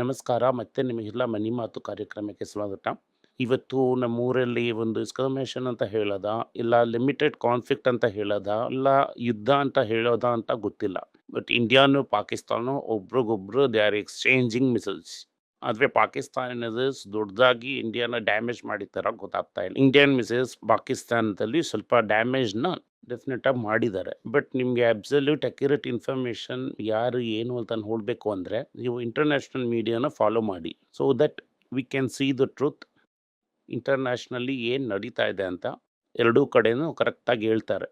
ನಮಸ್ಕಾರ, ಮತ್ತೆ ನಿಮಗೆಲ್ಲ ಮನಿ ಮಾತು ಕಾರ್ಯಕ್ರಮಕ್ಕೆ ಸ್ವಾಗತ. ಇವತ್ತು ನಮ್ಮೂರಲ್ಲಿ ಒಂದು ಇಸ್ಕರ್ಮೇಷನ್ ಅಂತ ಹೇಳೋದ, ಇಲ್ಲ ಲಿಮಿಟೆಡ್ ಕಾನ್ಫ್ಲಿಕ್ಟ್ ಅಂತ ಹೇಳೋದ, ಇಲ್ಲ ಯುದ್ಧ ಅಂತ ಹೇಳೋದ ಅಂತ ಗೊತ್ತಿಲ್ಲ. ಬಟ್ ಇಂಡಿಯಾನು ಪಾಕಿಸ್ತಾನ ಒಬ್ರಿಗೊಬ್ರು ದೇ ಆರ್ ಎಕ್ಸ್ಚೇಂಜಿಂಗ್ ಮಿಸೈಲ್ಸ್. ಆದರೆ ಪಾಕಿಸ್ತಾನ ದೊಡ್ಡದಾಗಿ ಇಂಡಿಯಾನ ಡ್ಯಾಮೇಜ್ ಮಾಡಿದ ಗೊತ್ತಾಗ್ತಾ ಇಲ್ಲ. ಇಂಡಿಯನ್ ಮಿಸೈಲ್ಸ್ ಪಾಕಿಸ್ತಾನದಲ್ಲಿ ಸ್ವಲ್ಪ ಡ್ಯಾಮೇಜ್ನ ಡೆಫಿನೆಟ್ ಆಗಿ ಮಾಡಿದ್ದಾರೆ. ಬಟ್ ನಿಮಗೆ ಅಬ್ಸಲ್ಯೂಟ್ ಅಕ್ಯುರೇಟ್ ಇನ್ಫಾರ್ಮೇಷನ್ ಯಾರು ಏನು ಅಂತ ನೋಡಬೇಕು ಅಂದರೆ ನೀವು ಇಂಟರ್ನ್ಯಾಷನಲ್ ಮೀಡಿಯಾನ ಫಾಲೋ ಮಾಡಿ. So that we can see the truth ಇಂಟರ್ನ್ಯಾಷನಲ್ಲಿ ಏನು ನಡೀತಾ ಇದೆ ಅಂತ ಎರಡೂ ಕಡೆನೂ ಕರೆಕ್ಟಾಗಿ ಹೇಳ್ತಾರೆ.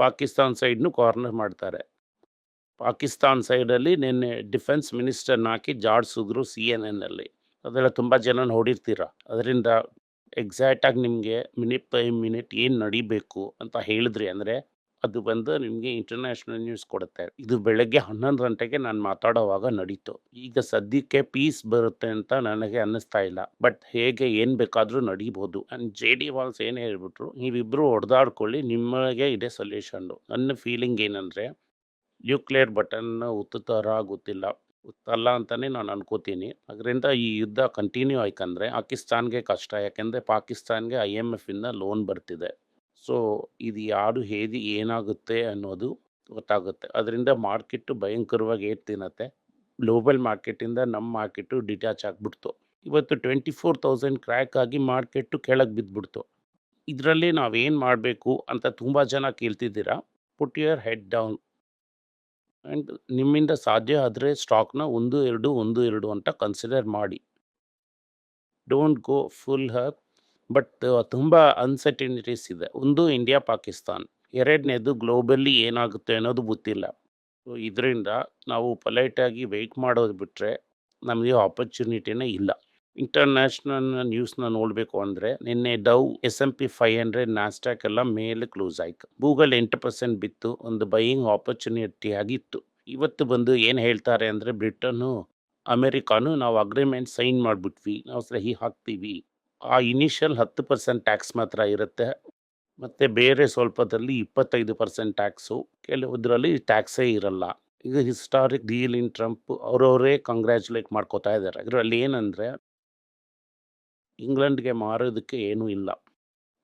ಪಾಕಿಸ್ತಾನ್ ಸೈಡ್ನು ಕಾರ್ನರ್ ಮಾಡ್ತಾರೆ. ಪಾಕಿಸ್ತಾನ್ ಸೈಡಲ್ಲಿ ನಿನ್ನೆ ಡಿಫೆನ್ಸ್ ಮಿನಿಸ್ಟರ್ನ ಹಾಕಿ ಜಾಡ್ಸಿದ್ರು ಸಿ ಎನ್ ಎನ್ನಲ್ಲಿ ಅದೆಲ್ಲ ತುಂಬ ಜನ ನೋಡಿರ್ತೀರ. ಅದರಿಂದ ಎಕ್ಸಾಕ್ಟಾಗಿ ನಿಮಗೆ ಮಿನಿಟ್ ಬೈ ಮಿನಿಟ್ ಏನು ನಡಿಬೇಕು ಅಂತ ಹೇಳಿದ್ರಿ ಅಂದರೆ ಅದು ಬಂದು ನಿಮಗೆ ಇಂಟರ್ನ್ಯಾಷನಲ್ ನ್ಯೂಸ್ ಕೊಡುತ್ತೆ. ಇದು ಬೆಳಗ್ಗೆ ಹನ್ನೊಂದು ಗಂಟೆಗೆ ನಾನು ಮಾತಾಡೋವಾಗ ನಡೀತು. ಈಗ ಸದ್ಯಕ್ಕೆ ಪೀಸ್ ಬರುತ್ತೆ ಅಂತ ನನಗೆ ಅನ್ನಿಸ್ತಾ ಇಲ್ಲ. ಬಟ್ ಹೇಗೆ ಏನು ಬೇಕಾದರೂ ನಡೀಬೋದು. ಆ್ಯಂಡ್ ಜೆ ಡಿ ವಾಲ್ಸ್ ಏನು ಹೇಳ್ಬಿಟ್ರು ನೀವಿಬ್ಬರು ಹೊಡೆದಾಡ್ಕೊಳ್ಳಿ ನಿಮಗೆ ಇದೆ ಸೊಲ್ಯೂಷನ್ನು. ನನ್ನ ಫೀಲಿಂಗ್ ಏನಂದರೆ, ನ್ಯೂಕ್ಲಿಯರ್ ಬಟನ್ ಉತ್ತುತ್ತಾರ ಗೊತ್ತಿಲ್ಲ. ಉತ್ತಲ್ಲ ಅಂತಲೇ ನಾನು ಅನ್ಕೋತೀನಿ. ಅದರಿಂದ ಈ ಯುದ್ಧ ಕಂಟಿನ್ಯೂ ಆಯ್ಕಂದರೆ ಪಾಕಿಸ್ತಾನ್ಗೆ ಕಷ್ಟ. ಯಾಕೆಂದರೆ ಪಾಕಿಸ್ತಾನ್ಗೆ ಐ ಎಂ ಎಫಿಂದ ಲೋನ್ ಬರ್ತಿದೆ. ಸೊ ಇದು ಯಾರು ಹೇದಿ ಏನಾಗುತ್ತೆ ಅನ್ನೋದು ಗೊತ್ತಾಗುತ್ತೆ. ಅದರಿಂದ ಮಾರ್ಕೆಟು ಭಯಂಕರವಾಗಿ ಏರ್ ತಿನ್ನತ್ತೆ ಗ್ಲೋಬಲ್ ಮಾರ್ಕೆಟಿಂದ ನಮ್ಮ ಮಾರ್ಕೆಟು ಡಿಟ್ಯಾಚ್ ಆಗಿಬಿಡ್ತು. ಇವತ್ತು ಟ್ವೆಂಟಿ ಫೋರ್ ತೌಸಂಡ್ ಕ್ರ್ಯಾಕ್ ಆಗಿ ಮಾರ್ಕೆಟು ಕೆಳಗೆ ಬಿದ್ದುಬಿಡ್ತು ಇದರಲ್ಲಿ ನಾವೇನು ಮಾಡಬೇಕು ಅಂತ ತುಂಬ ಜನ ಕೇಳ್ತಿದ್ದೀರಾ? Put your head down and ನಿಮ್ಮಿಂದ ಸಾಧ್ಯ ಆದರೆ ಸ್ಟಾಕ್ನ ಒಂದು, ಎರಡು ಒಂದು, ಎರಡು ಅಂತ ಕನ್ಸಿಡರ್ ಮಾಡಿ. Don't go full hub but ತುಂಬ ಅನ್ಸರ್ಟಿನಿಟೀಸ್ ಇದೆ. ಒಂದು ಇಂಡಿಯಾ, ಪಾಕಿಸ್ತಾನ್, ಎರಡನೇದು ಗ್ಲೋಬಲಿ ಏನಾಗುತ್ತೆ ಅನ್ನೋದು ಗೊತ್ತಿಲ್ಲ. ಸೊ, ಇದರಿಂದ ನಾವು ಪೊಲೈಟಾಗಿ ವೆಯ್ಟ್ ಮಾಡೋದು ಬಿಟ್ಟರೆ ನಮಗೆ ಆಪರ್ಚುನಿಟಿನೇ ಇಲ್ಲ. ಇಂಟರ್ನ್ಯಾಷನಲ್ ನ್ಯೂಸ್ನ ನೋಡಬೇಕು ಅಂದರೆ ನಿನ್ನೆ Dow S and P five hundred Nasdaq ಎಲ್ಲ ಮೇಲೆ ಕ್ಲೋಸ್ ಆಯಿತು. ಗೂಗಲ್ ಎಂಟು ಪರ್ಸೆಂಟ್ ಬಿತ್ತು. ಒಂದು ಬೈಯಿಂಗ್ ಆಪರ್ಚುನಿಟಿ ಆಗಿತ್ತು. ಇವತ್ತು ಬಂದು ಏನು ಹೇಳ್ತಾರೆ ಅಂದರೆ ಬ್ರಿಟನ್ನು, ಅಮೆರಿಕಾನು ನಾವು ಅಗ್ರಿಮೆಂಟ್ ಸೈನ್ ಮಾಡಿಬಿಟ್ವಿ. ನಾವು ಸಹಿ ಹಾಕ್ತೀವಿ. ಆ ಇನಿಷಿಯಲ್ ಹತ್ತು ಪರ್ಸೆಂಟ್ ಟ್ಯಾಕ್ಸ್ ಮಾತ್ರ ಇರುತ್ತೆ. ಮತ್ತು ಬೇರೆ ಸ್ವಲ್ಪದಲ್ಲಿ ಇಪ್ಪತ್ತೈದು ಪರ್ಸೆಂಟ್ ಟ್ಯಾಕ್ಸು ಕೆಲವುದರಲ್ಲಿ ಟ್ಯಾಕ್ಸೇ ಇರಲ್ಲ. ಈಗ ಹಿಸ್ಟಾರಿಕ್ ಡೀಲ್ ಇನ್ ಟ್ರಂಪ್ ಅವರವರೇ ಕಂಗ್ರ್ಯಾಚುಲೇಟ್ ಮಾಡ್ಕೋತಾ ಇದ್ದಾರೆ. ಅದರಲ್ಲಿ ಏನಂದರೆ ಇಂಗ್ಲೆಂಡ್ಗೆ ಮಾರೋದಕ್ಕೆ ಏನೂ ಇಲ್ಲ.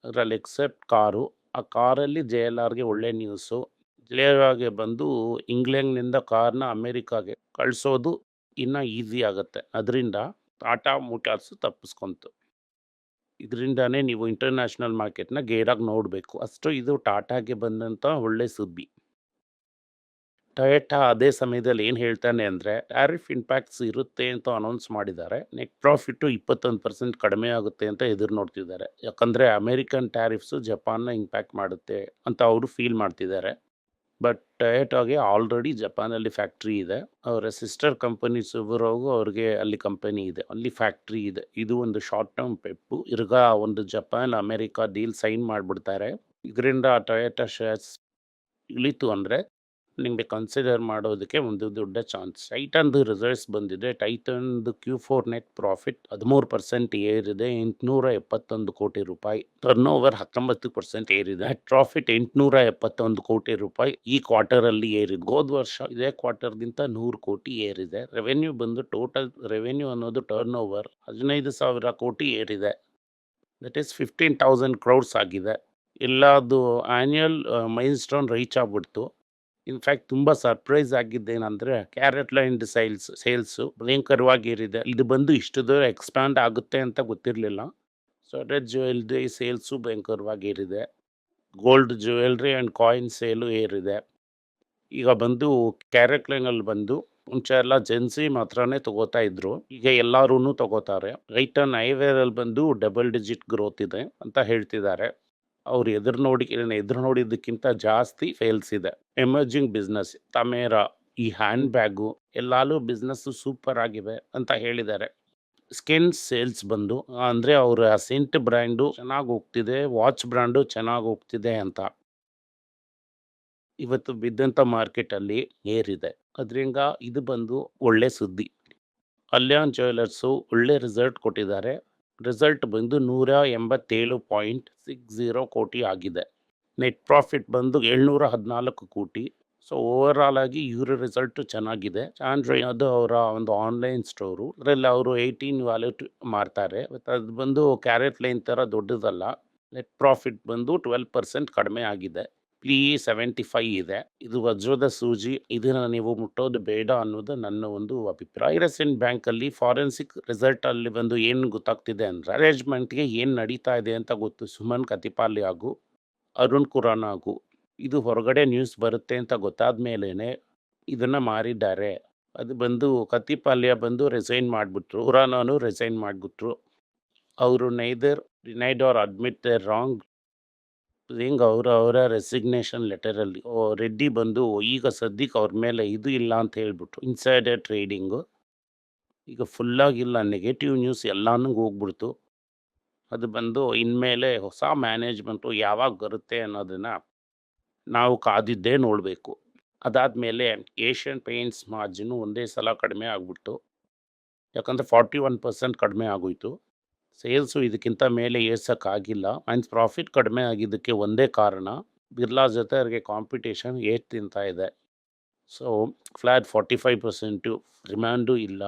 ಅದರಲ್ಲಿ ಎಕ್ಸೆಪ್ಟ್ ಕಾರು. ಆ ಕಾರಲ್ಲಿ ಜೆ ಎಲ್ ಆರ್ಗೆ ಒಳ್ಳೆ ನ್ಯೂಸು ಜೆ ಎಲ್ ಆರ್ಗೆ ಬಂದು ಇಂಗ್ಲೆಂಡ್ನಿಂದ ಕಾರ್ನ ಅಮೇರಿಕಾಗೆ ಕಳಿಸೋದು ಇನ್ನೂ ಈಸಿ ಆಗುತ್ತೆ. ಅದರಿಂದ ಟಾಟಾ ಮೋಟಾರ್ಸು ತಪ್ಪಿಸ್ಕೊಂತು. ಇದರಿಂದನೇ ನೀವು ಇಂಟರ್ನ್ಯಾಷನಲ್ ಮಾರ್ಕೆಟ್ನ ಗೇರಾಗಿ ನೋಡಬೇಕು. ಅಷ್ಟು ಇದು ಟಾಟಾಗೆ ಬಂದಂಥ ಒಳ್ಳೆ ಸುದ್ದಿ. ಟೊಯೆಟಾ ಅದೇ ಸಮಯದಲ್ಲಿ ಏನು ಹೇಳ್ತಾನೆ ಅಂದರೆ ಟ್ಯಾರಿಫ್ ಇಂಪ್ಯಾಕ್ಟ್ಸ್ ಇರುತ್ತೆ ಅಂತ ಅನೌನ್ಸ್ ಮಾಡಿದ್ದಾರೆ. ನೆಟ್ ಪ್ರಾಫಿಟ್ಟು ಇಪ್ಪತ್ತೊಂದು ಪರ್ಸೆಂಟ್ ಕಡಿಮೆ ಆಗುತ್ತೆ ಅಂತ ಎದುರು ನೋಡ್ತಿದ್ದಾರೆ. ಯಾಕಂದರೆ ಅಮೇರಿಕನ್ ಟ್ಯಾರಿಫ್ಸು ಜಪಾನ್ನ ಇಂಪ್ಯಾಕ್ಟ್ ಮಾಡುತ್ತೆ ಅಂತ ಅವರು ಫೀಲ್ ಮಾಡ್ತಿದ್ದಾರೆ. ಬಟ್ ಟೊಯೆಟಾಗೆ ಆಲ್ರೆಡಿ ಜಪಾನಲ್ಲಿ ಫ್ಯಾಕ್ಟ್ರಿ ಇದೆ. ಅವರ ಸಿಸ್ಟರ್ ಕಂಪನಿ ಸುಬರೋಗು ಅವ್ರಿಗೆ ಅಲ್ಲಿ ಕಂಪನಿ ಇದೆ. ಅಲ್ಲಿ ಫ್ಯಾಕ್ಟ್ರಿ ಇದೆ. ಇದು ಒಂದು ಶಾರ್ಟ್ ಟರ್ಮ್ ಪೆಪ್ಪು. ಇರ್ಗ ಒಂದು ಜಪಾನ್ ಅಮೇರಿಕಾ ಡೀಲ್ ಸೈನ್ ಮಾಡಿಬಿಡ್ತಾರೆ. ಇದರಿಂದ ಟೊಯೆಟಾ ಶೇರ್ಸ್ ಇಳಿತು ಅಂದರೆ ನಿಮಗೆ ಕನ್ಸಿಡರ್ ಮಾಡೋದಕ್ಕೆ ಒಂದು ದೊಡ್ಡ ಚಾನ್ಸ್ ಟೈಟನ್ದು ರಿಸಲ್ಟ್ಸ್ ಬಂದಿದೆ. ಟೈಟನ್ದು ಕ್ಯೂ ಫೋರ್ ನೆಟ್ ಪ್ರಾಫಿಟ್ ಹದಿಮೂರು ಪರ್ಸೆಂಟ್ ಏರಿದೆ. ಎಂಟುನೂರ ಎಪ್ಪತ್ತೊಂದು ಕೋಟಿ ರೂಪಾಯಿ. ಟರ್ನ್ ಓವರ್ ಹತ್ತೊಂಬತ್ತು ಪರ್ಸೆಂಟ್ ಏರಿದೆ. ಪ್ರಾಫಿಟ್ ಎಂಟುನೂರ ಎಪ್ಪತ್ತೊಂದು ಕೋಟಿ ರೂಪಾಯಿ ಈ ಕ್ವಾರ್ಟರಲ್ಲಿ ಏರಿದೆ. ಹೋದ ವರ್ಷ ಇದೇ ಕ್ವಾರ್ಟರ್ಗಿಂತ ನೂರು ಕೋಟಿ ಏರಿದೆ. ರೆವೆನ್ಯೂ ಬಂದು ಟೋಟಲ್ ರೆವೆನ್ಯೂ ಅನ್ನೋದು ಟರ್ನ್ ಓವರ್ ಹದಿನೈದು ಸಾವಿರ ಕೋಟಿ ಏರಿದೆ. That is fifteen thousand crores ಆಗಿದೆ. ಎಲ್ಲದು ಆ್ಯನ್ಯಲ್ ಮೈಲ್ ಸ್ಟೋನ್ ರೀಚ್ ಆಗ್ಬಿಡ್ತು. ಇನ್ಫ್ಯಾಕ್ಟ್ ತುಂಬ ಸರ್ಪ್ರೈಸ್ ಆಗಿದ್ದೇನೆಂದರೆ ಕ್ಯಾರೆಟ್ ಲೈನ್ ಸೇಲ್ಸ್, ಸೇಲ್ಸು ಭಯಂಕರವಾಗಿರಿದೆ. ಇದು ಬಂದು ಇಷ್ಟು ದೂರ ಎಕ್ಸ್ಪ್ಯಾಂಡ್ ಆಗುತ್ತೆ ಅಂತ ಗೊತ್ತಿರಲಿಲ್ಲ. Studded jewellery sales ಭಯಂಕರವಾಗಿರಿದೆ. Gold jewellery and coin sale ಏರಿದೆ. ಈಗ ಬಂದು ಕ್ಯಾರೆಟ್ ಲೈನಲ್ಲಿ ಬಂದು ಮುಂಚೆ ಎಲ್ಲ ಜೆನ್ಸಿ ಮಾತ್ರನೇ ತಗೋತಾ ಇದ್ರು. ಈಗ ಎಲ್ಲರೂ ತಗೋತಾರೆ. ರೈಟನ್ ಐವೇರಲ್ಲಿ ಬಂದು ಡಬಲ್ ಡಿಜಿಟ್ ಗ್ರೋತ್ ಇದೆ ಅಂತ ಹೇಳ್ತಿದ್ದಾರೆ. ಅವ್ರು ಎದುರು ನೋಡಿ ಎದುರು ನೋಡಿದ್ದಕ್ಕಿಂತ ಜಾಸ್ತಿ ಫೇಲ್ಸ್ ಇದೆ. ಎಮರ್ಜಿಂಗ್ ಬಿಸ್ನೆಸ್ ತಮೇರಾ ಈ ಹ್ಯಾಂಡ್ ಬ್ಯಾಗು ಎಲ್ಲಾಲೂ ಬಿಸ್ನೆಸ್ಸು ಸೂಪರ್ ಆಗಿವೆ ಅಂತ ಹೇಳಿದ್ದಾರೆ ಸ್ಕಿನ್ ಸೇಲ್ಸ್ ಬಂದು, ಅಂದರೆ ಅವರ ಸೆಂಟ್ ಬ್ರ್ಯಾಂಡು ಚೆನ್ನಾಗಿ ಹೋಗ್ತಿದೆ ವಾಚ್ ಬ್ರ್ಯಾಂಡು ಚೆನ್ನಾಗಿ ಹೋಗ್ತಿದೆ ಅಂತ. ಇವತ್ತು ಬಿದ್ದಂಥ ಮಾರ್ಕೆಟಲ್ಲಿ ಏರಿದೆ. ಅದರಿಂದ ಇದು ಬಂದು ಒಳ್ಳೆ ಸುದ್ದಿ. ಕಲ್ಯಾಣ್ ಜ್ಯುವೆಲರ್ಸು ಒಳ್ಳೆ ರಿಸಲ್ಟ್ ಕೊಟ್ಟಿದ್ದಾರೆ. ರಿಸಲ್ಟ್ ಬಂದು ನೂರ ಎಂಬತ್ತೇಳು ಪಾಯಿಂಟ್ ಸಿಕ್ಸ್ ಝೀರೋ ಕೋಟಿ ಆಗಿದೆ. ನೆಟ್ ಪ್ರಾಫಿಟ್ ಬಂದು ಏಳ್ನೂರ ಹದಿನಾಲ್ಕು ಕೋಟಿ. ಸೊ ಓವರಾಲ್ ಆಗಿ ಇವರ ರಿಸಲ್ಟು ಚೆನ್ನಾಗಿದೆ. ಆಂಡ್ರೆ ಅದು ಅವರ ಒಂದು ಆನ್ಲೈನ್ ಸ್ಟೋರು ಅದರಲ್ಲಿ ಅವರು ಏಯ್ಟೀನ್ ವ್ಯಾಲ್ಯೂಟ್ ಮಾರ್ತಾರೆ. ಅದು ಬಂದು ಕ್ಯಾರೆಟ್ ಲೈನ್ ಥರ ದೊಡ್ಡದಲ್ಲ. ನೆಟ್ ಪ್ರಾಫಿಟ್ ಬಂದು ಟ್ವೆಲ್ ಪರ್ಸೆಂಟ್ ಕಡಿಮೆ ಆಗಿದೆ. ಪ್ಲೀ ಸೆವೆಂಟಿ ಫೈ ಇದೆ. ಇದು ವಜ್ರದ ಸೂಜಿ. ಇದನ್ನು ನೀವು ಮುಟ್ಟೋದು ಬೇಡ ಅನ್ನೋದು ನನ್ನ ಒಂದು ಅಭಿಪ್ರಾಯ. ಐರಸೆಂಟ್ ಬ್ಯಾಂಕಲ್ಲಿ ಫಾರೆನ್ಸಿಕ್ ರಿಸಲ್ಟ್ ಅಲ್ಲಿ ಬಂದು ಏನು ಗೊತ್ತಾಗ್ತಿದೆ ಅಂದರೆ, ಅರೇಂಜ್ಮೆಂಟ್ಗೆ ಏನು ನಡೀತಾ ಇದೆ ಅಂತ ಗೊತ್ತು. ಸುಮನ್ ಕತಿಪಾಲಿ ಹಾಗೂ ಅರುಣ್ ಕುರಾನ್ ಹಾಗೂ ಇದು ಹೊರಗಡೆ ನ್ಯೂಸ್ ಬರುತ್ತೆ ಅಂತ ಗೊತ್ತಾದ ಮೇಲೇ ಇದನ್ನು ಮಾರಿದ್ದಾರೆ. ಅದು ಬಂದು ಕತಿಪಾಲ್ಯ ಬಂದು ರೆಸೈನ್ ಮಾಡಿಬಿಟ್ರು. ಕುರಾನನು ರೆಸೈನ್ ಮಾಡಿಬಿಟ್ರು. ಅವರು neither denied or admit wrong ಹಿಂಗೆ ಅವರ ಅವರ ರೆಸಿಗ್ನೇಷನ್ ಲೆಟರಲ್ಲಿ ರೆಡ್ಡಿ ಬಂದು ಈಗ ಸದ್ಯಕ್ಕೆ ಅವ್ರ ಮೇಲೆ ಇದು ಇಲ್ಲ ಅಂತ ಹೇಳಿಬಿಟ್ರು ಇನ್ಸೈಡರ್ ಟ್ರೇಡಿಂಗು ಈಗ ಫುಲ್ಲಾಗಿಲ್ಲ ನೆಗೆಟಿವ್ ನ್ಯೂಸ್ ಎಲ್ಲಾನು ಹೋಗ್ಬಿಡ್ತು. ಅದು ಬಂದು ಇನ್ಮೇಲೆ ಹೊಸ ಮ್ಯಾನೇಜ್ಮೆಂಟು ಯಾವಾಗ ಬರುತ್ತೆ ಅನ್ನೋದನ್ನು ನಾವು ಕಾದಿದ್ದೇ ನೋಡಬೇಕು. ಅದಾದಮೇಲೆ ಏಷ್ಯನ್ ಪೇಂಟ್ಸ್ ಮಾರ್ಜಿನು ಒಂದೇ ಸಲ ಕಡಿಮೆ ಆಗಿಬಿಟ್ಟು ಯಾಕಂದರೆ ಫಾರ್ಟಿ ಒನ್ ಪರ್ಸೆಂಟ್ ಕಡಿಮೆ ಆಗೋಯ್ತು. ಸೇಲ್ಸು ಇದಕ್ಕಿಂತ ಮೇಲೆ ಏರ್ಸೋಕ್ಕಾಗಿಲ್ಲ. ಮೀನ್ಸ್ ಪ್ರಾಫಿಟ್ ಕಡಿಮೆ ಆಗಿದ್ದಕ್ಕೆ ಒಂದೇ ಕಾರಣ, ಬಿರ್ಲಾ ಜೊತೆ ಅವ್ರಿಗೆ ಕಾಂಪಿಟೇಷನ್ ಏಟ್ ತಿಂತಾ ಇದೆ. So flat forty five percent ರಿಮ್ಯಾಂಡು ಇಲ್ಲ.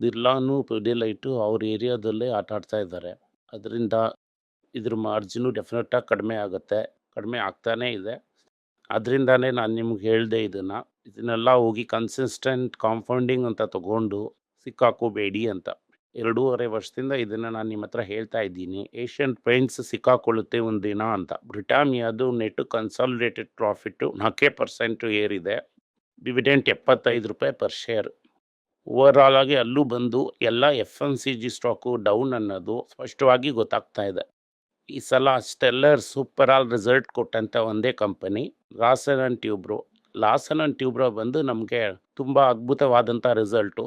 ಬಿರ್ಲಾನು ಪೆಡಿಲೈಟು ಅವ್ರ ಏರಿಯಾದಲ್ಲೇ ಆಟ ಆಡ್ತಾ ಇದ್ದಾರೆ. ಅದರಿಂದ ಇದ್ರ ಮಾರ್ಜಿನು ಡೆಫಿನೆಟಾಗಿ ಕಡಿಮೆ ಆಗುತ್ತೆ. ಕಡಿಮೆ ಆಗ್ತಾನೇ ಇದೆ. ಅದರಿಂದನೇ ನಾನು ನಿಮ್ಗೆ ಹೇಳಿದೆ ಇದನ್ನು. ಇದನ್ನೆಲ್ಲ ಹೋಗಿ ಕನ್ಸಿಸ್ಟೆಂಟ್ ಕಾಂಪೌಂಡಿಂಗ್ ಅಂತ ತಗೊಂಡು ಸಿಕ್ಕಾಕೋಬೇಡಿ ಅಂತ. ಎರಡೂವರೆ ವರ್ಷದಿಂದ ಇದನ್ನು ನಾನು ನಿಮ್ಮ ಹತ್ರ ಹೇಳ್ತಾ ಇದ್ದೀನಿ. ಏಷ್ಯನ್ ಪೇಂಟ್ಸ್ ಸಿಕ್ಕಾಕೊಳ್ಳುತ್ತೆ ಒಂದಿನ ಅಂತ. ಬ್ರಿಟಾನಿಯಾದು ನೆಟ್ ಕನ್ಸಾಲಿಡೇಟೆಡ್ ಪ್ರಾಫಿಟ್ಟು ನಾಲ್ಕೇ ಪರ್ಸೆಂಟು ಏರಿದೆ. ಡಿವಿಡೆಂಟ್ ಎಪ್ಪತ್ತೈದು ರೂಪಾಯಿ ಪರ್ ಶೇರ್. ಓವರಾಲ್ ಆಗಿ ಅಲ್ಲೂ ಬಂದು ಎಲ್ಲ F M C G stock down ಅನ್ನೋದು ಸ್ಪಷ್ಟವಾಗಿ ಗೊತ್ತಾಗ್ತಾ ಇದೆ. ಈ ಸಲ ಸ್ಟೆಲ್ಲರ್ ಸೂಪರ್ ಆಲ್ ರಿಸಲ್ಟ್ ಕೊಟ್ಟಂಥ ಒಂದೇ company, Larsen and Toubro. Larsen and Toubro ಬಂದು ನಮಗೆ ತುಂಬ ಅದ್ಭುತವಾದಂಥ ರಿಸಲ್ಟು.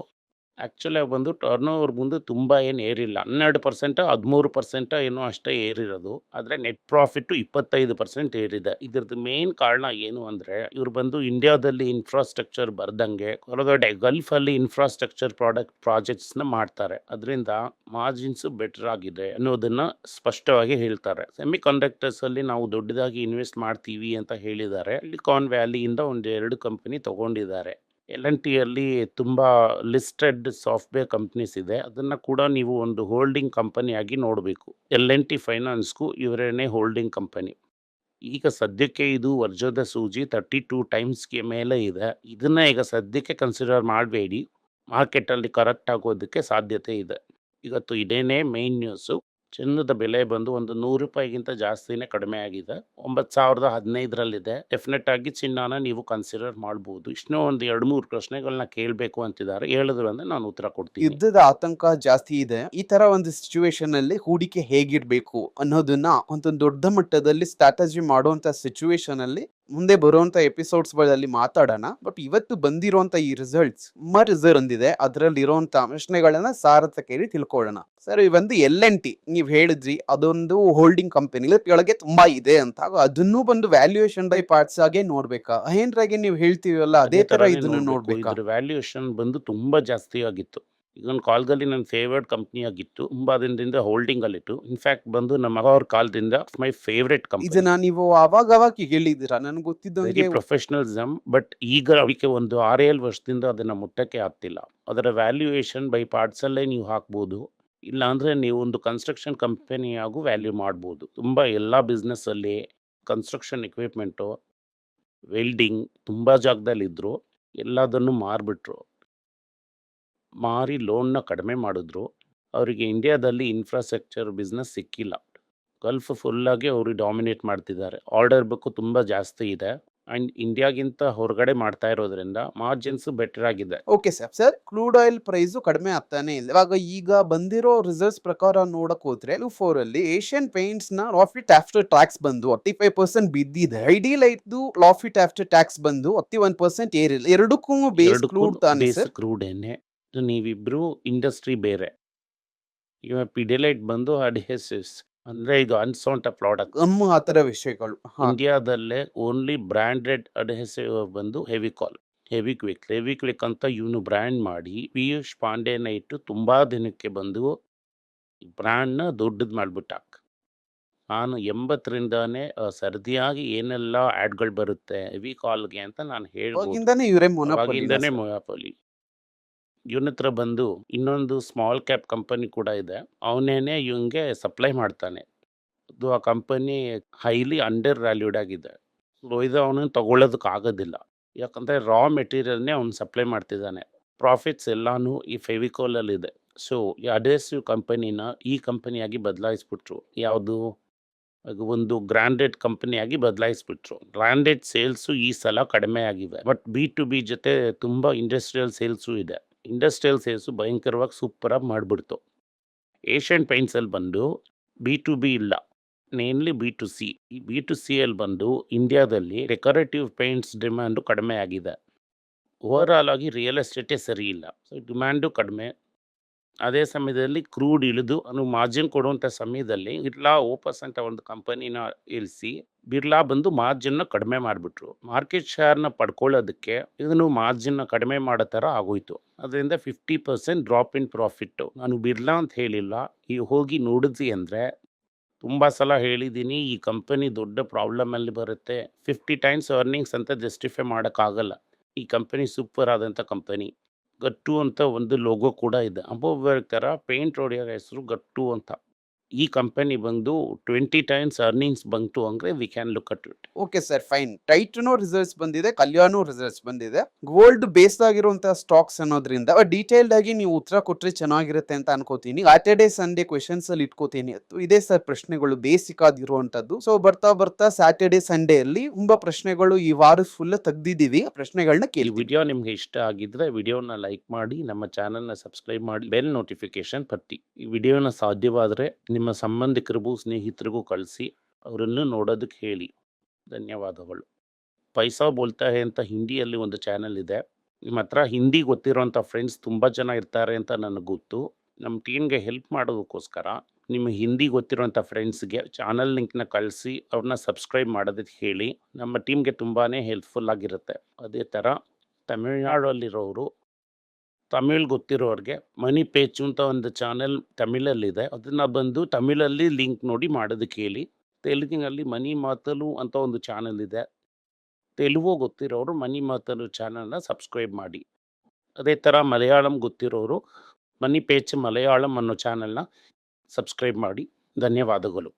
ಆ್ಯಕ್ಚುಲಿ ಬಂದು ಟರ್ನ್ ಓವರ್ ಮುಂದೆ ತುಂಬ ಏನು ಏರಿಲ್ಲ. ಹನ್ನೆರಡು ಪರ್ಸೆಂಟ್ ಹದಿಮೂರು ಪರ್ಸೆಂಟ್ ಏನೋ ಅಷ್ಟೇ ಏರಿರೋದು. ಆದರೆ ನೆಟ್ ಪ್ರಾಫಿಟ್ಟು ಇಪ್ಪತ್ತೈದು ಪರ್ಸೆಂಟ್ ಏರಿದೆ. ಇದ್ರದ್ದು ಮೇನ್ ಕಾರಣ ಏನು ಅಂದರೆ, ಇವ್ರು ಬಂದು ಇಂಡಿಯಾದಲ್ಲಿ ಇನ್ಫ್ರಾಸ್ಟ್ರಕ್ಚರ್ ಬರ್ದಂಗೆ ಹೊರಗಡೆ ಗಲ್ಫಲ್ಲಿ ಇನ್ಫ್ರಾಸ್ಟ್ರಕ್ಚರ್ ಪ್ರಾಡಕ್ಟ್ ಪ್ರಾಜೆಕ್ಟ್ಸ್ನ ಮಾಡ್ತಾರೆ. ಅದರಿಂದ ಮಾರ್ಜಿನ್ಸು ಬೆಟರ್ ಆಗಿದೆ ಅನ್ನೋದನ್ನು ಸ್ಪಷ್ಟವಾಗಿ ಹೇಳ್ತಾರೆ. ಸೆಮಿ ಕಂಡಕ್ಟರ್ಸಲ್ಲಿ ನಾವು ದೊಡ್ಡದಾಗಿ ಇನ್ವೆಸ್ಟ್ ಮಾಡ್ತೀವಿ ಅಂತ ಹೇಳಿದ್ದಾರೆ. ಸಿಲಿಕಾನ್ ವ್ಯಾಲಿಯಿಂದ ಒಂದು ಎರಡು ಕಂಪನಿ ತಗೊಂಡಿದ್ದಾರೆ. ಎಲ್ ಎನ್ ಟಿಯಲ್ಲಿ ತುಂಬ ಲಿಸ್ಟೆಡ್ ಸಾಫ್ಟ್ವೇರ್ ಕಂಪ್ನೀಸ್ ಇದೆ. ಅದನ್ನು ಕೂಡ ನೀವು ಒಂದು ಹೋಲ್ಡಿಂಗ್ ಕಂಪನಿಯಾಗಿ ನೋಡಬೇಕು. ಎಲ್ ಎನ್ ಟಿ ಫೈನಾನ್ಸ್ಗೂ ಇವರೇನೇ ಹೋಲ್ಡಿಂಗ್ ಕಂಪನಿ ಈಗ ಸದ್ಯಕ್ಕೆ ಇದು ವರ್ಜದ ಸೂಜಿ ತರ್ಟಿ ಟೂ ಟೈಮ್ಸ್ಗೆ ಮೇಲೆ ಇದೆ. ಇದನ್ನು ಈಗ ಸದ್ಯಕ್ಕೆ ಕನ್ಸಿಡರ್ ಮಾಡಬೇಡಿ. ಮಾರ್ಕೆಟಲ್ಲಿ ಕರೆಕ್ಟ್ ಆಗೋದಕ್ಕೆ ಸಾಧ್ಯತೆ ಇದೆ. ಇವತ್ತು ಇದೇನೇ ಮೇನ್ ನ್ಯೂಸು ಚಿನ್ನದ ಬೆಲೆ ಬಂದು ಒಂದು ನೂರು ರೂಪಾಯಿಗಿಂತ ಜಾಸ್ತಿನೇ ಕಡಿಮೆ ಆಗಿದೆ. ಒಂಬತ್ತು ಸಾವಿರದ ಹದಿನೈದರಲ್ಲಿದೆ. ಡೆಫಿನೆಟ್ ಆಗಿ ಚಿನ್ನನ ನೀವು ಕನ್ಸಿಡರ್ ಮಾಡ್ಬೋದು. ಇಷ್ಟೋ ಒಂದು ಎರಡು ಮೂರು ಪ್ರಶ್ನೆಗಳನ್ನ ಕೇಳಬೇಕು ಅಂತಿದ್ದಾರೆ. ಹೇಳಿದ್ರು ಅಂದ್ರೆ ನಾನು ಉತ್ತರ ಕೊಡ್ತೀನಿ. ಯುದ್ಧದ ಆತಂಕ ಜಾಸ್ತಿ ಇದೆ. ಈ ತರ ಒಂದು ಸಿಚುವೇಶನ್ ಅಲ್ಲಿ ಹೂಡಿಕೆ ಹೇಗಿರ್ಬೇಕು ಅನ್ನೋದನ್ನ ಒಂದು ದೊಡ್ಡ ಮಟ್ಟದಲ್ಲಿ ಸ್ಟ್ರಾಟಜಿ ಮಾಡುವಂತ ಸಿಚುವೇಶನ್ ಅಲ್ಲಿ ಮುಂದೆ ಬರುವಂತ ಎಪಿಸೋಡ್ಸ್ಗಳಲ್ಲಿ ಮಾತಾಡೋಣ. ಬಟ್ ಇವತ್ತು ಬಂದಿರುವಂತ ಈ ರಿಸಲ್ಟ್ಸ್ ತುಂಬ ಅಂದಿದೆ. ಬಂದಿದೆ ಅದರಲ್ಲಿ ಇರುವಂತ ಪ್ರಶ್ನೆಗಳನ್ನ ಸಾರಥ ಕೇಳಿ ತಿಳ್ಕೊಳ್ಳೋಣ. ಸರ್ ಇವಂದು ಎಲ್ ಎನ್ ಟಿ ನೀವು ಹೇಳಿದ್ರಿ ಅದೊಂದು ಹೋಲ್ಡಿಂಗ್ ಕಂಪನಿ ಒಳಗೆ ತುಂಬಾ ಇದೆ ಅಂತ. ಅದನ್ನು ಬಂದು ವ್ಯಾಲ್ಯೂಯೇಷನ್ ಬೈ ಪಾರ್ಟ್ಸ್ ಆಗೇ ನೋಡ್ಬೇಕಾ? ಏನ್ರಾಗೆ ನೀವು ಹೇಳ್ತೀವಲ್ಲ ಅದೇ ತರ ಇದನ್ನು ನೋಡ್ಬೇಕು. ನೋಡ್ಬೇಕಾ? ವ್ಯಾಲ್ಯೂಯೇಷನ್ ಬಂದು ತುಂಬಾ ಜಾಸ್ತಿ ಆಗಿತ್ತು. ಈಗ ಒಂದು ಕಾಲದಲ್ಲಿ ನನ್ನ ಫೇವ್ರೇಟ್ ಕಂಪ್ನಿ ಆಗಿತ್ತು. ತುಂಬ ದಿನದಿಂದ ಹೋಲ್ಡಿಂಗ್ ಅಲ್ಲಿತ್ತು ಇನ್ಫ್ಯಾಕ್ಟ್ ಬಂದು ನಮ್ಮ ಅವ್ರ ಕಾಲದಿಂದ ಮೈ ಫೇವ್ರೇಟ್ ಕಂಪ್ನಿ ಇದನ್ನ ನೀವು ಅವಾಗ ಅವಾಗ ಹೇಳಿದ್ದೀರಾ? ನನಗೆ ಗೊತ್ತಿದ್ದ ಗೊತ್ತಿದ್ದಂಗೆ ಪ್ರೊಫೆಷನಲಿಸಮ್ ಬಟ್ ಈಗ ಅವಕ್ಕೆ ಒಂದು ಆರು ಏಳು ವರ್ಷದಿಂದ ಅದನ್ನು ಮುಟ್ಟಕ್ಕೆ ಆಗ್ತಿಲ್ಲ. ಅದರ ವ್ಯಾಲ್ಯೂಯೇಷನ್ ಬೈ ಪಾರ್ಟ್ಸಲ್ಲೇ ನೀವು ಹಾಕ್ಬೋದು. ಇಲ್ಲ ಅಂದರೆ ನೀವು ಒಂದು ಕನ್ಸ್ಟ್ರಕ್ಷನ್ ಕಂಪನಿಯಾಗೂ ವ್ಯಾಲ್ಯೂ ಮಾಡ್ಬೋದು. ತುಂಬ ಎಲ್ಲ ಬಿಸ್ನೆಸ್ಸಲ್ಲಿ ಕನ್ಸ್ಟ್ರಕ್ಷನ್ ಎಕ್ವಿಪ್ಮೆಂಟು ವೆಲ್ಡಿಂಗ್ ತುಂಬ ಜಾಗದಲ್ಲಿದ್ದರು ಎಲ್ಲದನ್ನು ಮಾರಿಬಿಟ್ರು. ಮಾರಿ ಲೋನ್ನ ಕಡಿಮೆ ಮಾಡಿದ್ರು. ಅವರಿಗೆ ಇಂಡಿಯಾದಲ್ಲಿ ಇನ್ಫ್ರಾಸ್ಟ್ರಕ್ಚರ್ ಬಿಸ್ನೆಸ್ ಸಿಕ್ಕಿಲ್ಲ. ಗಲ್ಫ್ ಫುಲ್ಲಾಗಿ ಅವರು ಡಾಮಿನೇಟ್ ಮಾಡ್ತಿದ್ದಾರೆ. ಆರ್ಡರ್ ಬುಕ್ಕು ತುಂಬ ಜಾಸ್ತಿ ಇದೆ. ಅಂಡ್ ಇಂಡಿಯಾಗಿಂತ ಹೊರಗಡೆ ಮಾಡ್ತಾ ಇರೋದ್ರಿಂದ ಮಾರ್ಜಿನ್ಸ್ ಬೆಟರ್ ಆಗಿದೆ. Okay sir sir crude oil price ಕಡಿಮೆ ಆಗ್ತಾನೆ ಇಲ್ಲ ಇವಾಗ ಈಗ ಬಂದಿರೋ ರಿಸಲ್ಟ್ಸ್ ಪ್ರಕಾರ ನೋಡಕ್ ಹೋದ್ರೆ ಫೋರ್ ಅಲ್ಲಿ ಏಷ್ಯನ್ ಪೇಂಟ್ಸ್ನ ಲಾಫಿಟ್ ಆಫ್ಟರ್ ಟ್ಯಾಕ್ಸ್ ಬಂದು ಫೈವ್ ಪರ್ಸೆಂಟ್ ಬಿದ್ದಿದೆ. ಐಡಿಯಲ್ ಐದು ಲಾಫಿಟ್ ಆಫ್ಟರ್ ಟ್ಯಾಕ್ಸ್ ಬಂದು ಒನ್ ಪರ್ಸೆಂಟ್ ಏರಿಲ್ಲ. ಎರಡಕ್ಕೂ ಬೇಸ್ ಕ್ರೂಡ್ ತಾನೆ ಸರ್ ಕ್ರೂಡ್ ಎಣ್ಣೆ ನೀವಿಬ್ರು ಇಂಡಸ್ಟ್ರಿ ಬೇರೆ. ಇವಾಗ ಪಿಡೆಲೈಟ್ ಬಂದು ಅಡ್ಹೆಸಿವ್ಸ್ ಅಂದರೆ ಇದು ಅನ್ಸೌಂಟ ಪ್ರಾಡಕ್ಟ್ ನಮ್ಮ ಆ ಥರ ವಿಷಯಗಳು. ಹಾ. ಇಂಡಿಯಾದಲ್ಲೇ ಓನ್ಲಿ ಬ್ರ್ಯಾಂಡೆಡ್ ಅಡ್ಹೆಸಿವ್ ಬಂದು Fevicol Fevikwik Fevikwik ಅಂತ ಇವನು ಬ್ರ್ಯಾಂಡ್ ಮಾಡಿ ಪಿಯೂಷ್ ಪಾಂಡೆನ ಇಟ್ಟು ತುಂಬ ದಿನಕ್ಕೆ ಬಂದು ಬ್ರ್ಯಾಂಡ್ನ ದೊಡ್ಡದು ಮಾಡಿಬಿಟ್ಟ ನಾನು ಎಂಬತ್ತರಿಂದಾನೇ ಸರದಿಯಾಗಿ ಏನೆಲ್ಲ ಆ್ಯಡ್ಗಳು ಬರುತ್ತೆ ಹೆವಿ ಕಾಲ್ಗೆ ಅಂತ ನಾನು ಹೇಳ್ಬೋದು. ಅವಾಗಿಂದಾನೇ ಇವರೇ ಮೊನಪಲ್ಲಿ ಅವಾಗಿಂದನೇ ಮೊಯಾಪೊಲಿ ಇವನ ಹತ್ರ ಬಂದು ಇನ್ನೊಂದು ಸ್ಮಾಲ್ ಕ್ಯಾಪ್ ಕಂಪನಿ ಕೂಡ ಇದೆ. ಅವನೇನೆ ಇವಂಗೆ ಸಪ್ಲೈ ಮಾಡ್ತಾನೆ. ಅದು ಆ ಕಂಪನಿ ಹೈಲಿ ಅಂಡರ್ ವ್ಯಾಲ್ಯೂಡ್ ಆಗಿದೆ. ಸೊ ಇದು ಅವನು ತಗೊಳ್ಳೋದಕ್ಕೆ ಆಗೋದಿಲ್ಲ. ಯಾಕಂದರೆ ರಾ ಮೆಟೀರಿಯಲ್ನೇ ಅವ್ನು ಸಪ್ಲೈ ಮಾಡ್ತಿದ್ದಾನೆ. ಪ್ರಾಫಿಟ್ಸ್ ಎಲ್ಲಾನು ಈ ಫೆವಿಕೋಲಲ್ಲಿದೆ ಸೊ ಈ ಅಡೇಸಿವ್ ಕಂಪನಿನ ಈ ಕಂಪನಿಯಾಗಿ ಬದಲಾಯಿಸ್ಬಿಟ್ರು. ಯಾವುದು? ಒಂದು ಗ್ರ್ಯಾಂಡೆಡ್ ಕಂಪನಿಯಾಗಿ ಬದಲಾಯಿಸ್ಬಿಟ್ರು. ಗ್ರ್ಯಾಂಡೆಡ್ ಸೇಲ್ಸು ಈ ಸಲ ಕಡಿಮೆ ಆಗಿವೆ. ಬಟ್ ಬಿ ಟು ಬಿ ಜೊತೆ ತುಂಬ ಇಂಡಸ್ಟ್ರಿಯಲ್ ಸೇಲ್ಸು ಇದೆ. ಇಂಡಸ್ಟ್ರಿಯಲ್ ಸೇಲ್ಸು ಭಯಂಕರವಾಗಿ ಸೂಪರಾಗಿ ಮಾಡಿಬಿಡ್ತು. ಏಷ್ಯನ್ ಪೈಂಟ್ಸಲ್ಲಿ ಬಂದು ಬಿ ಟು ಬಿ ಇಲ್ಲ. ಮೇನ್ಲಿ ಬಿ ಟು ಸಿ ಈ ಬಿ ಟು ಸಿಯಲ್ಲಿ ಬಂದು ಇಂಡಿಯಾದಲ್ಲಿ ಡೆಕೋರೇಟಿವ್ ಪೇಂಟ್ಸ್ ಡಿಮ್ಯಾಂಡು ಕಡಿಮೆ ಆಗಿದೆ. ಓವರ್ ಆಲ್ ಆಗಿ ರಿಯಲ್ ಎಸ್ಟೇಟೇ ಸರಿ ಇಲ್ಲ. ಸೊ ಡಿಮ್ಯಾಂಡು ಕಡಿಮೆ. ಅದೇ ಸಮಯದಲ್ಲಿ ಕ್ರೂಡ್ ಇಳಿದು ಅನ್ನು ಮಾರ್ಜಿನ್ ಕೊಡುವಂಥ ಸಮಯದಲ್ಲಿ ಬಿರ್ಲಾ ಓಪಸ್ ಅಂತ ಒಂದು ಕಂಪನಿನ ಇಳಿಸಿ ಬಿರ್ಲಾ ಬಂದು ಮಾರ್ಜಿನ್ನ ಕಡಿಮೆ ಮಾಡಿಬಿಟ್ರು. ಮಾರ್ಕೆಟ್ ಶೇರ್ನ ಪಡ್ಕೊಳ್ಳೋದಕ್ಕೆ ಇದನ್ನು ಮಾರ್ಜಿನ್ನ ಕಡಿಮೆ ಮಾಡೋ ಥರ ಆಗೋಯ್ತು. ಅದರಿಂದ fifty percent drop in profit. ನಾನು ಬಿರ್ಲಾ ಅಂತ ಹೇಳಿಲ್ಲ. ಈ ಹೋಗಿ ನೋಡಿದ್ವಿ ಅಂದರೆ ತುಂಬ ಸಲ ಹೇಳಿದ್ದೀನಿ, ಈ ಕಂಪನಿ ದೊಡ್ಡ ಪ್ರಾಬ್ಲಮಲ್ಲಿ ಬರುತ್ತೆ. ಫಿಫ್ಟಿ ಟೈಮ್ಸ್ ಅರ್ನಿಂಗ್ಸ್ ಅಂತ ಜಸ್ಟಿಫೈ ಮಾಡೋಕ್ಕಾಗಲ್ಲ. ಈ ಕಂಪನಿ ಸೂಪರ್ ಆದಂಥ ಕಂಪನಿ. ಗಟ್ಟು ಅಂತ ಒಂದು ಲೋಗೋ ಕೂಡ ಇದೆ. ಅಬೋವರ್ ಥರ ಪೇಂಟ್ ಹೊಡೆಯೋ ಹೆಸರು ಗಟ್ಟು ಅಂತ. ಈ ಕಂಪನಿ ಬಂದು ಟ್ವೆಂಟಿ ಟೈಮ್ಸ್ ಅರ್ನಿಂಗ್ಸ್ ಬಂತು ಅಂದರೆ we can look at it. Okay sir fine. ಟೈಟನೋ results ಬಂದಿದೆ ಕಲ್ಯಾಣು ರಿಸಲ್ಟ್ಸ್ ಬಂದಿದೆ. ಗೋಲ್ಡ್ ಬೇಸ್ಡ್ ಆಗಿರುವಂತಹ ಸ್ಟಾಕ್ಸ್ ಅನ್ನೋದ್ರಿಂದ ಡೀಟೇಲ್ಡ್ ಆಗಿ ನೀವು ಉತ್ತರ ಕೊಟ್ಟರೆ ಚೆನ್ನಾಗಿರುತ್ತೆ ಅಂತ ಅನ್ಕೋತೀನಿ. ಸ್ಯಾಟರ್ಡೇ ಸಂಡೇ ಕ್ವೆಶನ್ಸ್ ಅಲ್ಲಿ ಇಟ್ಕೋತೀನಿ. ಅದು ಇದೇ ಸರ್ ಪ್ರಶ್ನೆಗಳು ಬೇಸಿಕ್ ಆಗಿರುವಂತದ್ದು ಸೊ ಬರ್ತಾ ಬರ್ತಾ ಸ್ಯಾಟರ್ಡೇ ಸಂಡೇ ಅಲ್ಲಿ ತುಂಬಾ ಪ್ರಶ್ನೆಗಳು ಈ ವಾರ ಫುಲ್ ತೆಗ್ದಿದೀವಿ ಪ್ರಶ್ನೆಗಳನ್ನ ಕೇಳಿ ವಿಡಿಯೋ ನಿಮ್ಗೆ ಇಷ್ಟ ಆಗಿದ್ರೆ ವಿಡಿಯೋನ ಲೈಕ್ ಮಾಡಿ ನಮ್ಮ ಚಾನಲ್ನ ಸಬ್ಸ್ಕ್ರೈಬ್ ಮಾಡಿ ಬೆಲ್ ನೋಟಿಫಿಕೇಶನ್ ಪಟ್ಟಿ. ಈ ವಿಡಿಯೋನ ಸಾಧ್ಯವಾದರೆ ನಿಮ್ಮ ಸಂಬಂಧಿಕರಿಗೂ, ಸ್ನೇಹಿತರಿಗೂ ಕಳಿಸಿ, ಅವರನ್ನು ನೋಡೋದಕ್ಕೆ ಹೇಳಿ. ಧನ್ಯವಾದಗಳು. ಪೈಸಾ ಬೋಲ್ತಾ ಹೇ ಅಂತ ಹಿಂದಿಯಲ್ಲಿ ಒಂದು ಚಾನಲ್ ಇದೆ. ನಿಮ್ಮ ಹತ್ರ ಹಿಂದಿ ಗೊತ್ತಿರೋಂಥ ಫ್ರೆಂಡ್ಸ್ ತುಂಬ ಜನ ಇರ್ತಾರೆ ಅಂತ ನನಗೆ ಗೊತ್ತು. ನಮ್ಮ ಟೀಮ್ಗೆ ಹೆಲ್ಪ್ ಮಾಡೋದಕ್ಕೋಸ್ಕರ ನಿಮ್ಮ ಹಿಂದಿ ಗೊತ್ತಿರೋಂಥ ಫ್ರೆಂಡ್ಸ್ಗೆ ಚಾನಲ್ ಲಿಂಕ್ನ ಕಳಿಸಿ, ಅವ್ರನ್ನ ಸಬ್ಸ್ಕ್ರೈಬ್ ಮಾಡೋದಕ್ಕೆ ಹೇಳಿ. ನಮ್ಮ ಟೀಮ್ಗೆ ತುಂಬಾ ಹೆಲ್ಪ್ಫುಲ್ ಆಗಿರುತ್ತೆ. ಅದೇ ಥರ ತಮಿಳ್ನಾಡಲ್ಲಿರೋರು ತಮಿಳ್ ಗೊತ್ತಿರೋರಿಗೆ, ಮನಿ ಪೇಚು ಅಂತ ಒಂದು ಚಾನೆಲ್ ತಮಿಳಲ್ಲಿದೆ. ಅದನ್ನು ಬಂದು ತಮಿಳಲ್ಲಿ ಲಿಂಕ್ ನೋಡಿ ಮಾಡೋದಕ್ಕೆ ಹೇಳಿ ತೆಲುಗಿನಲ್ಲಿ ಮನಿ ಮಾತಲು ಅಂತ ಒಂದು ಚಾನೆಲ್ ಇದೆ. ತೆಲುಗು ಗೊತ್ತಿರೋರು ಮನಿ ಮಾತಲು ಚಾನಲ್ನ ಸಬ್ಸ್ಕ್ರೈಬ್ ಮಾಡಿ. ಅದೇ ಥರ ಮಲಯಾಳಂ ಗೊತ್ತಿರೋರು ಮನಿ ಪೇಚ್ ಮಲಯಾಳಂ ಅನ್ನೋ ಚಾನಲ್ನ ಸಬ್ಸ್ಕ್ರೈಬ್ ಮಾಡಿ. ಧನ್ಯವಾದಗಳು.